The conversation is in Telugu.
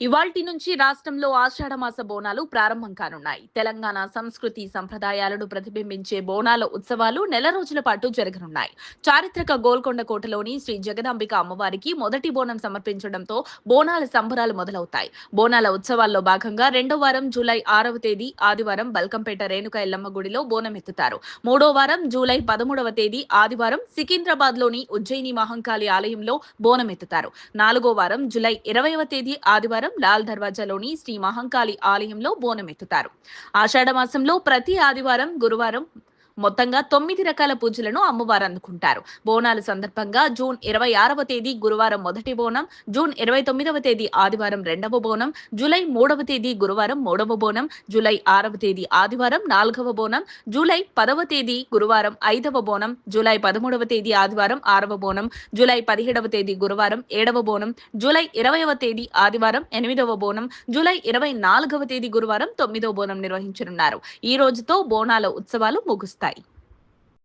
ఇవాల్టి నుంచి రాష్ట్రంలో ఆషాఢ మాస బోనాలు ప్రారంభం కానున్నాయి. తెలంగాణ సంస్కృతి సంప్రదాయాలను ప్రతిబింబించే బోనాల ఉత్సవాలు నెల రోజుల పాటు జరగనున్నాయి. చారిత్రక గోల్కొండ కోటలోని శ్రీ జగదాంబిక అమ్మవారికి మొదటి బోనం సమర్పించడంతో బోనాల సంబరాలు మొదలవుతాయి. బోనాల ఉత్సవాల్లో భాగంగా రెండో వారం జూలై ఆరవ తేదీ ఆదివారం బల్కంపేట రేణుక ఎల్లమ్మ గుడిలో బోనం ఎత్తుతారు మూడో వారం జూలై పదమూడవ తేదీ ఆదివారం సికింద్రాబాద్లోని ఉజ్జయిని మహంకాళి ఆలయంలో బోనం ఎత్తుతారు నాలుగో వారం జూలై ఇరవైవ తేదీ ఆదివారం లాల్ దర్వాజాలోని శ్రీ మహంకాళి ఆలయంలో బోనం ఎత్తుతారు ఆషాఢ మాసంలో ప్రతి ఆదివారం గురువారం మొత్తంగా తొమ్మిది రకాల పూజలను అమ్మవారు అందుకుంటారు. బోనాల సందర్భంగా జూన్ ఇరవై ఆరవ తేదీ గురువారం మొదటి బోనం జూన్ ఇరవై తొమ్మిదవ తేదీ ఆదివారం రెండవ బోనం జూలై మూడవ తేదీ గురువారం మూడవ బోనం జూలై ఆరవ తేదీ ఆదివారం నాలుగవ బోనం జూలై పదవ తేదీ గురువారం ఐదవ బోనం జూలై పదమూడవ తేదీ ఆదివారం ఆరవ బోనం జూలై పదిహేడవ తేదీ గురువారం ఏడవ బోనం జూలై ఇరవైవ తేదీ ఆదివారం ఎనిమిదవ బోనం జూలై ఇరవై నాలుగవ తేదీ గురువారం తొమ్మిదవ బోనం నిర్వహించనున్నారు. ఈ రోజుతో బోనాల ఉత్సవాలు ముగుస్తాయి. Bye.